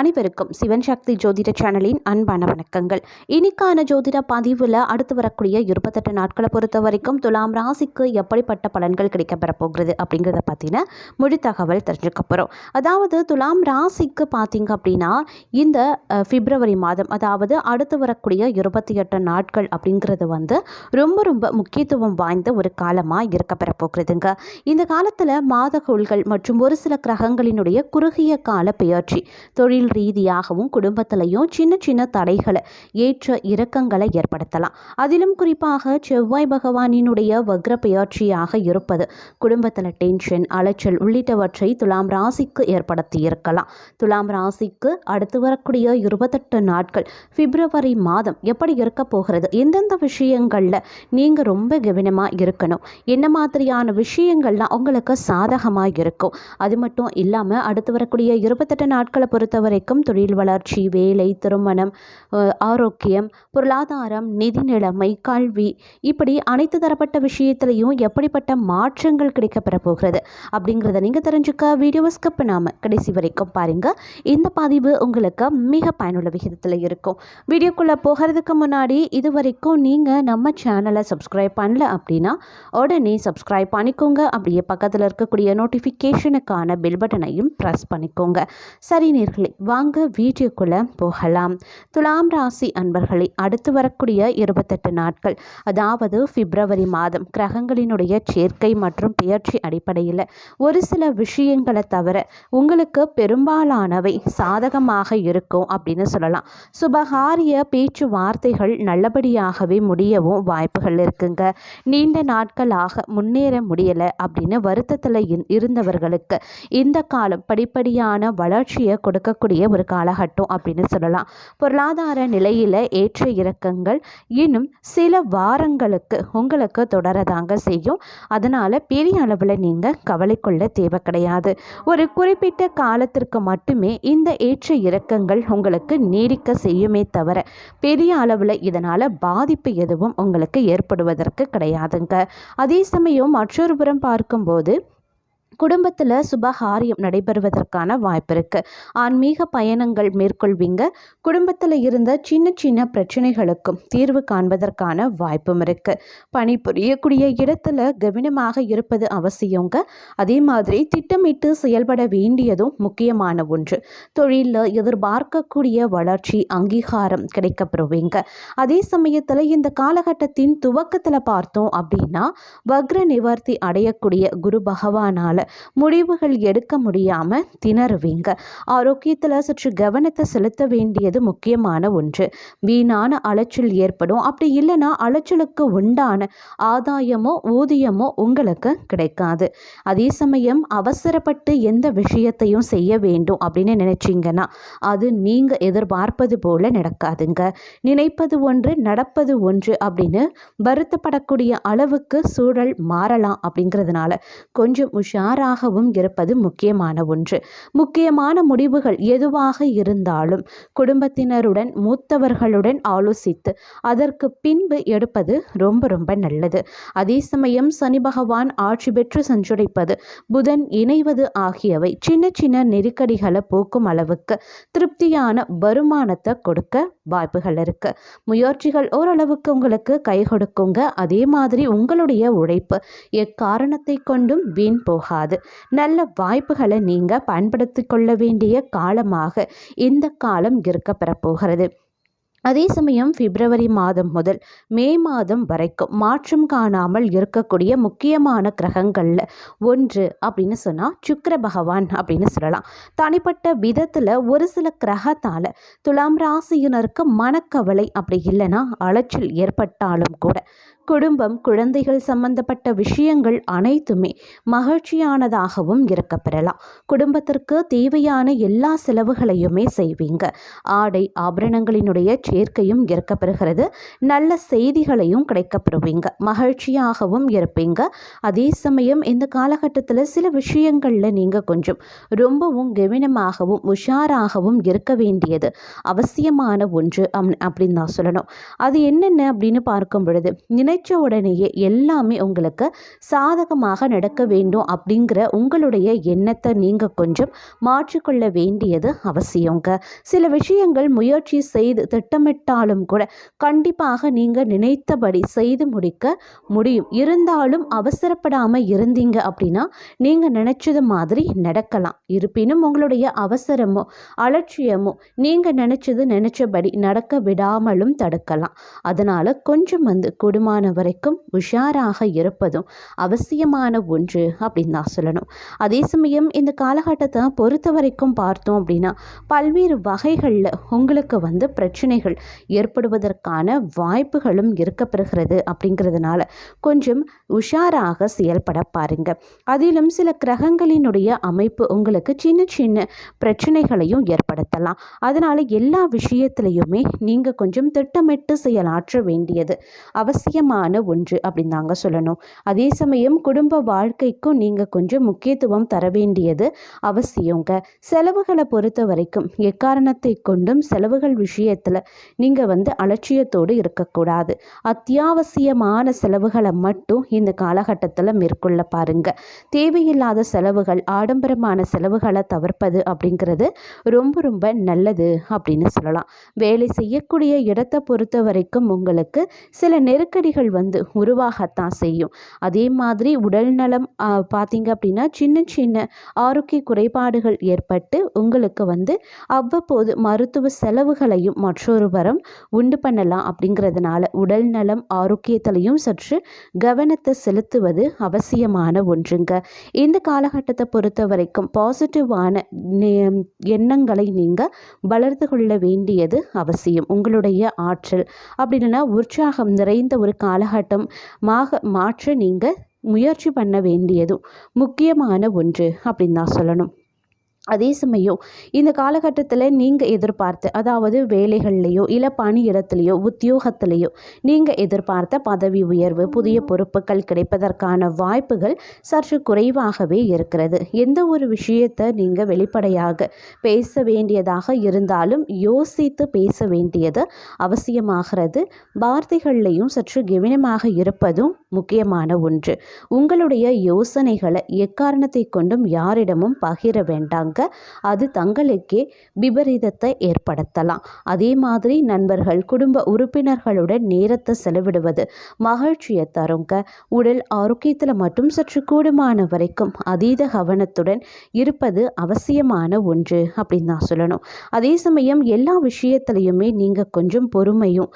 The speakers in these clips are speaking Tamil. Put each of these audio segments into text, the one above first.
அனைவருக்கும் சிவன் சக்தி ஜோதிட சேனலின் அன்பான வணக்கங்கள். இன்னைக்கான ஜோதிட பதிவில் அடுத்து வரக்கூடிய இருபத்தெட்டு நாட்களை பொறுத்த வரைக்கும் துலாம் ராசிக்கு எப்படிப்பட்ட பலன்கள் கிடைக்கப்பெற போகிறது அப்படிங்கிறத பற்றின மொழி தகவல் தெரிஞ்சுக்க போகிறோம் அதாவது துலாம் ராசிக்கு பார்த்தீங்க அப்படின்னா இந்த பிப்ரவரி மாதம் அதாவது அடுத்து வரக்கூடிய இருபத்தி எட்டு நாட்கள் அப்படிங்கிறது வந்து ரொம்ப ரொம்ப முக்கியத்துவம் வாய்ந்த ஒரு காலமாக இருக்கப்பெற போகிறதுங்க. இந்த காலத்தில் மாதகோள்கள் மற்றும் ஒரு சில கிரகங்களினுடைய குறுகிய கால பெயர்ச்சி தொழில் ரீதியாகவும் குடும்பத்திலையும் சின்ன சின்ன தடைகளை ஏற்ற இறக்கங்களை ஏற்படுத்தலாம். அதிலும் குறிப்பாக செவ்வாய் பகவானினுடைய வக்ர பெயர்ச்சியாக இருப்பது குடும்பத்தில் டென்ஷன் அலைச்சல் உள்ளிட்டவற்றை துலாம் ராசிக்கு ஏற்படுத்தி இருக்கலாம் துலாம் ராசிக்கு அடுத்து வரக்கூடிய இருபத்தெட்டு நாட்கள் பிப்ரவரி மாதம் எப்படி இருக்க போகிறது? எந்தெந்த விஷயங்களில் நீங்கள் ரொம்ப கவனமாக இருக்கணும்? என்ன மாதிரியான விஷயங்கள்லாம் உங்களுக்கு சாதகமாக இருக்கும்? அது மட்டும் இல்லாமல் அடுத்து வரக்கூடிய இருபத்தெட்டு நாட்களை பொறுத்தவரை வரைக்கும் தொழில் வளர்ச்சி வேலை திருமணம் ஆரோக்கியம் பொருளாதாரம் நிதி நிலைமை கல்வி இப்படி அனைத்து தரப்பட்ட விஷயத்திலையும் எப்படிப்பட்ட மாற்றங்கள் கிடைக்கப்பெற போகிறது அப்படிங்கிறத நீங்கள் தெரிஞ்சுக்க வீடியோவை ஸ்கிப் பண்ணாமல் கடைசி வரைக்கும் பாருங்கள் இந்த பதிவு உங்களுக்கு மிக பயனுள்ள விகிதத்தில் இருக்கும். வீடியோக்குள்ளே போகிறதுக்கு முன்னாடி இது வரைக்கும் நீங்கள் நம்ம சேனலை சப்ஸ்கிரைப் பண்ணல அப்படின்னா உடனே சப்ஸ்கிரைப் பண்ணிக்கோங்க. அப்படியே பக்கத்தில் இருக்கக்கூடிய நோட்டிஃபிகேஷனுக்கான பெல் பட்டனையும் ப்ரெஸ் பண்ணிக்கோங்க. சரி நேர்களே வாங்க வீடியோக்குள்ளே போகலாம். துலாம் ராசி அன்பர்களை அடுத்து வரக்கூடிய இருபத்தெட்டு நாட்கள் அதாவது பிப்ரவரி மாதம் கிரகங்களினுடைய சேர்க்கை மற்றும் பெயர்ச்சி அடிப்படையில் ஒரு சில விஷயங்களை தவிர உங்களுக்கு பெரும்பாலானவை சாதகமாக இருக்கும் அப்படின்னு சொல்லலாம். சுபகாரிய பேச்சுவார்த்தைகள் நல்லபடியாகவே முடியவும் வாய்ப்புகள் இருக்குங்க. நீண்ட நாட்களாக முன்னேற முடியலை அப்படின்னு வருத்தத்தில் இருந்தவர்களுக்கு இந்த காலம் படிப்படியான வளர்ச்சியை கொடுக்கக்கூடிய ஒரு காலகட்டம் அப்படின்னு சொல்லலாம். பொருளாதார நிலையில் ஏற்ற இறக்கங்கள் இன்னும் சில வாரங்களுக்கு உங்களுக்கு தொடரதாங்க செய்யும். அதனால் பெரிய அளவில் நீங்கள் கவலை கொள்ள தேவை கிடையாது. ஒரு குறிப்பிட்ட காலத்திற்கு மட்டுமே இந்த ஏற்ற இறக்கங்கள் உங்களுக்கு நீடிக்க செய்யுமே தவிர பெரிய அளவில் இதனால் பாதிப்பு எதுவும் உங்களுக்கு ஏற்படுவதற்கு கிடையாதுங்க. அதே சமயம் மற்றொரு புறம் பார்க்கும்போது குடும்பத்தில் சுபகாரியம் நடைபெறுவதற்கான வாய்ப்பு இருக்குது ஆன்மீக பயணங்கள் மேற்கொள்வீங்க. குடும்பத்தில் இருந்த சின்ன சின்ன பிரச்சனைகளுக்கும் தீர்வு காண்பதற்கான வாய்ப்பும் இருக்குது பணிபுரியக்கூடிய இடத்துல கவனமாக இருப்பது அவசியங்க. அதே மாதிரி திட்டமிட்டு செயல்பட வேண்டியதும் முக்கியமான ஒன்று. தொழிலில் எதிர்பார்க்கக்கூடிய வளர்ச்சி அங்கீகாரம் கிடைக்கப்பெறுவீங்க. அதே சமயத்தில் இந்த காலகட்டத்தின் துவக்கத்தில் பார்த்தோம் அப்படின்னா வக்ர நிவர்த்தி அடையக்கூடிய குரு பகவானால் முடிவுகள் எடுக்க முடியாமல் திணறுவீங்க. ஆரோக்கியத்தில் சற்று கவனத்தை செலுத்த வேண்டியது முக்கியமான ஒன்று. வீணான அலைச்சல் ஏற்படும். அப்படி இல்லைன்னா அலைச்சலுக்கு உண்டான ஆதாயமோ ஊதியமோ உங்களுக்கு கிடைக்காது. அதே சமயம் அவசரப்பட்டு எந்த விஷயத்தையும் செய்ய வேண்டும் அப்படின்னு நினைச்சிங்கன்னா அது நீங்கள் எதிர்பார்ப்பது போல நடக்காதுங்க. நினைப்பது ஒன்று நடப்பது ஒன்று அப்படின்னு வருத்தப்படக்கூடிய அளவுக்கு சூழல் மாறலாம் அப்படிங்கிறதுனால கொஞ்சம் யாராகவும் இருப்பது முக்கியமான ஒன்று. முக்கியமான முடிவுகள் எதுவாக இருந்தாலும் குடும்பத்தினருடன் மூத்தவர்களுடன் ஆலோசித்து அதற்கு பின்பு எடுப்பது ரொம்ப ரொம்ப நல்லது. அதே சமயம் சனி பகவான் ஆட்சி பெற்று சஞ்சரிப்பது புதன் இணைவது ஆகியவை சின்ன சின்ன நெருக்கடிகளை போக்கும் அளவுக்கு திருப்தியான வருமானத்தை கொடுக்க வாய்ப்புகள் இருக்கு. முயற்சிகள் ஓரளவுக்கு உங்களுக்கு கை கொடுக்குங்க. அதே மாதிரி உங்களுடைய உழைப்பு எக்காரணத்தை கொண்டும் வீண் போகாது. நல்ல வாய்ப்புகளை நீங்கள் பயன்படுத்தி கொள்ள வேண்டிய காலமாக இந்த காலம் இருக்க பெறப்போகிறது அதே சமயம் பிப்ரவரி மாதம் முதல் மே மாதம் வரைக்கும் மாற்றம் காணாமல் இருக்கக்கூடிய முக்கியமான கிரகங்களில் ஒன்று அப்படின்னு சொன்னால் சுக்கர பகவான் அப்படின்னு சொல்லலாம். தனிப்பட்ட விதத்தில் ஒரு சில கிரகத்தால் துலாம் ராசியினருக்கு மனக்கவலை அப்படி இல்லைன்னா அலைச்சல் ஏற்பட்டாலும் கூட குடும்பம் குழந்தைகள் சம்பந்தப்பட்ட விஷயங்கள் அனைத்துமே மகிழ்ச்சியானதாகவும் இருக்க பெறலாம் குடும்பத்திற்கு தேவையான எல்லா செலவுகளையுமே செய்வீங்க. ஆடை ஆபரணங்களினுடைய சேர்க்கையும் இருக்க பெறுகிறது நல்ல செய்திகளையும் கிடைக்கப்பெறுவீங்க. மகிழ்ச்சியாகவும் இருப்பீங்க. அதே சமயம் இந்த காலகட்டத்தில் சில விஷயங்களில் நீங்கள் கொஞ்சம் ரொம்பவும் கவனமாகவும் உஷாராகவும் இருக்க வேண்டியது அவசியமான ஒன்று அம்- அப்படின்னு தான் சொல்லணும். அது என்னென்ன அப்படின்னு பார்க்கும் பொழுது நினை நினைச்ச உடனேயே எல்லாமே உங்களுக்கு சாதகமாக நடக்க வேண்டும் அப்படிங்கிற உங்களுடைய எண்ணத்தை நீங்கள் கொஞ்சம் மாற்றிக்கொள்ள வேண்டியது அவசியங்க. சில விஷயங்கள் முயற்சி செய்து திட்டமிட்டாலும் கூட கண்டிப்பாக நீங்கள் நினைத்தபடி செய்து முடிக்க முடியும். இருந்தாலும் அவசரப்படாமல் இருந்தீங்க அப்படின்னா நீங்கள் நினச்சது மாதிரி நடக்கலாம். இருப்பினும் உங்களுடைய அவசரமோ அலட்சியமோ நீங்கள் நினச்சது நினச்சபடி நடக்க விடாமலும் தடுக்கலாம். அதனால் கொஞ்சம் வந்து கூடுமான வரைக்கும் உஷாராக இருப்பதும் அவசியமான ஒன்று அப்படின்னு தான் சொல்லணும். அதே சமயம் இந்த காலகட்டத்தை பொறுத்த வரைக்கும் பார்த்தோம் அப்படின்னா பல்வேறு வகைகளில் உங்களுக்கு வந்து பிரச்சனைகள் ஏற்படுவதற்கான வாய்ப்புகளும் இருக்கப்பெறுகிறது அப்படிங்கிறதுனால கொஞ்சம் உஷாராக செயல்பட பாருங்க. அதிலும் சில கிரகங்களினுடைய அமைப்பு உங்களுக்கு சின்ன சின்ன பிரச்சனைகளையும் ஏற்படுத்தலாம். அதனால் எல்லா விஷயத்திலையுமே நீங்கள் கொஞ்சம் திட்டமிட்டு செயலாற்ற வேண்டியது அவசியம் முக்கியமான ஒன்று அப்படின்னு தாங்க சொல்லணும். அதே சமயம் குடும்ப வாழ்க்கைக்கும் நீங்கள் கொஞ்சம் முக்கியத்துவம் தர வேண்டியது அவசியங்க. செலவுகளை பொறுத்த வரைக்கும் எக்காரணத்தை கொண்டும் செலவுகள் விஷயத்தில் நீங்கள் வந்து அலட்சியத்தோடு இருக்கக்கூடாது. அத்தியாவசியமான செலவுகளை மட்டும் இந்த காலகட்டத்தில் மேற்கொள்ள பாருங்க. தேவையில்லாத செலவுகள் ஆடம்பரமான செலவுகளை தவிர்ப்பது அப்படிங்கிறது ரொம்ப ரொம்ப நல்லது அப்படின்னு சொல்லலாம். வேலை செய்யக்கூடிய இடத்தை பொறுத்த வரைக்கும் உங்களுக்கு சில நெருக்கடிகள் வந்து உருவாகத்தான் செய்யும். அதே மாதிரி உடல் நலம் பார்த்தீங்க அப்படின்னா சின்ன சின்ன ஆரோக்கிய குறைபாடுகள் ஏற்பட்டு உங்களுக்கு வந்து அவ்வப்போது மருத்துவ செலவுகளையும் மற்றொரு வரம் உண்டு பண்ணலாம் அப்படிங்கிறதுனால உடல் நலம் ஆரோக்கியத்திலையும் சற்று கவனத்தை செலுத்துவது அவசியமான ஒன்றுங்க. இந்த காலகட்டத்தை பொறுத்த வரைக்கும் பாசிட்டிவான எண்ணங்களை நீங்கள் வளர்த்து கொள்ள வேண்டியது அவசியம். உங்களுடைய ஆற்றல் அப்படின்னா உற்சாகம் நிறைந்த ஒரு காலகட்டம் மாக மாற்ற நீங்கள் முயற்சி பண்ண வேண்டியதும் முக்கியமான ஒன்று அப்படின்னு தான் சொல்லணும். அதே சமயம் இந்த காலகட்டத்தில் நீங்கள் எதிர்பார்த்த அதாவது வேலைகள்லையோ இல்லை பணியிடத்துலையோ உத்தியோகத்திலையோ நீங்கள் எதிர்பார்த்த பதவி உயர்வு புதிய பொறுப்புகள் கிடைப்பதற்கான வாய்ப்புகள் சற்று குறைவாகவே இருக்கிறது. எந்த ஒரு விஷயத்தை நீங்கள் வெளிப்படையாக பேச வேண்டியதாக இருந்தாலும் யோசித்து பேச வேண்டியது அவசியமாகிறது. வார்த்தைகள்லையும் சற்று கவனமாக இருப்பதும் முக்கியமான ஒன்று. உங்களுடைய யோசனைகளை எக்காரணத்தை கொண்டும் யாரிடமும் பகிர வேண்டாங்க. அது தங்களுக்கே விபரீதத்தை ஏற்படுத்தலாம். அதே மாதிரி நண்பர்கள் குடும்ப உறுப்பினர்களுடன் நேரத்தை செலவிடுவது மகிழ்ச்சியை தருங்க. உடல் ஆரோக்கியத்தில் மட்டும் சற்று கூடுமான வரைக்கும் அதீத கவனத்துடன் இருப்பது அவசியமான ஒன்று அப்படின்னு தான் சொல்லணும். அதே சமயம் எல்லா விஷயத்துலையுமே நீங்கள் கொஞ்சம் பொறுமையும்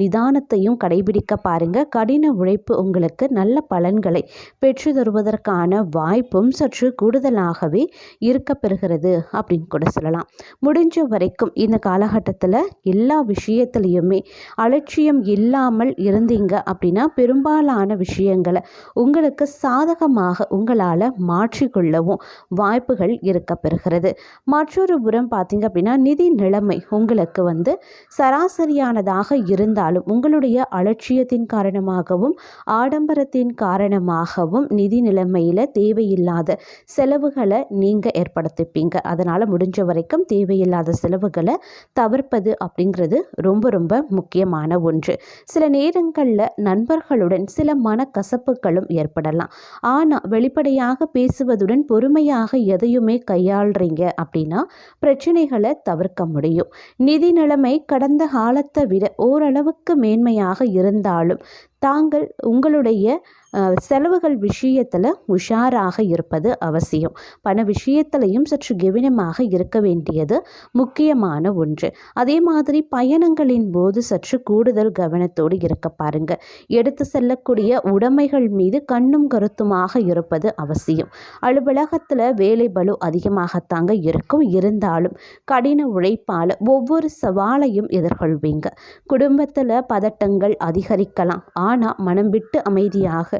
நிதானத்தையும் கடைபிடிக்க பாருங்க. கடின உழைப்பு உங்களுக்கு நல்ல பலன்களை பெற்று தருவதற்கான வாய்ப்பும் சற்று கூடுதலாகவே இருக்க பெறுகிறது. அப்படின்னு கூட சொல்லலாம். முடிஞ்ச வரைக்கும் இந்த காலகட்டத்தில் எல்லா விஷயத்துலையுமே அலட்சியம் இல்லாமல் இருந்தீங்க அப்படின்னா பெரும்பாலான விஷயங்களை உங்களுக்கு சாதகமாக உங்களால் மாற்றிக்கொள்ளவும் வாய்ப்புகள் இருக்க பெறுகிறது மற்றொரு புறம் பார்த்தீங்க அப்படின்னா நிதி நிலைமை உங்களுக்கு வந்து சராசரியானதாக இருந்தாலும் உங்களுடைய அலட்சியத்தின் காரணமாகவும் ஆடம்பரத்தின் காரணமாகவும் நிதி நிலைமையில் தேவையில்லாத செலவுகளை நீங்கள் பார்த்துப்பீங்க அதனால் முடிஞ்ச வரைக்கும் தேவையில்லாத செலவுகளை தவிர்ப்பது அப்படிங்கிறது ரொம்ப ரொம்ப முக்கியமான ஒன்று. சில நேரங்களில் நண்பர்களுடன் சில மனக்கசப்புகளும் ஏற்படலாம். ஆனால் வெளிப்படையாக பேசுவதுடன் பொறுமையாக எதையுமே கையாளுறீங்க அப்படின்னா பிரச்சனைகளை தவிர்க்க முடியும். நிதி நிலைமை கடந்த காலத்தை விட ஓரளவுக்கு மேன்மையாக இருந்தாலும் தாங்கள் உங்களுடைய செலவுகள் விஷயத்தில் உஷாராக இருப்பது அவசியம். பண விஷயத்திலையும் சற்று கவனமாக இருக்க வேண்டியது முக்கியமான ஒன்று. அதே மாதிரி பயணங்களின் போது சற்று கூடுதல் கவனத்தோடு இருக்க பாருங்க. எடுத்து செல்லக்கூடிய உடைமைகள் மீது கண்ணும் கருத்துமாக இருப்பது அவசியம். அலுவலகத்தில் வேலை பலு அதிகமாகத்தாங்க இருக்கும். இருந்தாலும் கடின உழைப்பால் ஒவ்வொரு சவாலையும் எதிர்கொள்வீங்க. குடும்பத்தில் பதட்டங்கள் அதிகரிக்கலாம். ஆனால் மனம் விட்டு அமைதியாக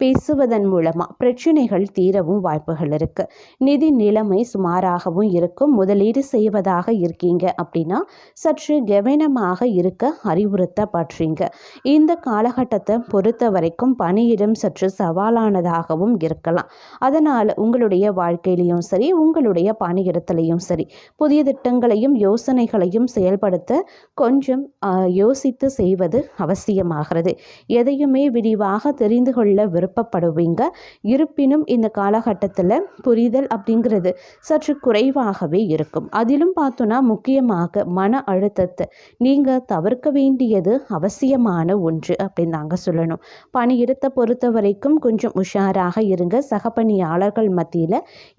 பேசுவதன் மூலமாக பிரச்சனைகள் தீரவும் வாய்ப்புகள் இருக்குது நிதி நிலைமை சுமாராகவும் இருக்கும். முதலீடு செய்வதாக இருக்கீங்க அப்படின்னா சற்று கவனமாக இருக்க அறிவுறுத்தப்படுறீங்க. இந்த காலகட்டத்தை பொறுத்த வரைக்கும் பணியிடம் சற்று சவாலானதாகவும் இருக்கலாம். அதனால் உங்களுடைய வாழ்க்கையிலையும் சரி உங்களுடைய பணியிடத்திலையும் சரி புதிய திட்டங்களையும் யோசனைகளையும் செயல்படுத்த கொஞ்சம் யோசித்து செய்வது அவசியமாகிறது. எதையுமே விரிவாக தெரிந்து கொள்ள விருப்பப்படுவீங்க இருப்பினும் இந்த காலகட்டத்தில் புரிதல் அப்படிங்கிறது சற்று குறைவாகவே இருக்கும். அதிலும் பார்த்தோன்னா முக்கியமாக மன அழுத்தத்தை நீங்கள் தவிர்க்க வேண்டியது அவசியமான ஒன்று அப்படின்னு நாங்கள் சொல்லணும். பணியிடத்தை பொறுத்த வரைக்கும் கொஞ்சம் உஷாராக இருங்க. சகப்பணியாளர்கள் மத்தியில் மத்தியில்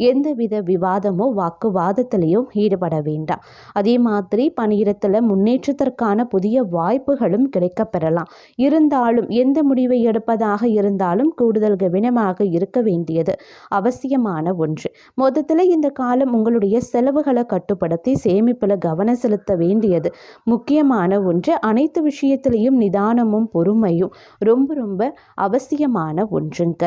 எந்தவித விவாதமோ வாக்குவாதத்திலையும் ஈடுபட வேண்டாம். அதே மாதிரி பணியிடத்தில் முன்னேற்றத்திற்கான புதிய வாய்ப்புகளும் கிடைக்கப்பெறலாம். இருந்தாலும் எந்த முடிவை எடுப்பதாக இருந்தாலும் கூடுதல் கவனமாக இருக்க வேண்டியது அவசியமான ஒன்று. மொத்தத்தில் இந்த காலம் உங்களுடைய செலவுகளை கட்டுப்படுத்தி சேமிப்பில் கவனம் செலுத்த வேண்டியது முக்கியமான ஒன்று. அனைத்து விஷயத்திலையும் நிதானமும் பொறுமையும் ரொம்ப ரொம்ப அவசியமான ஒன்றுங்க.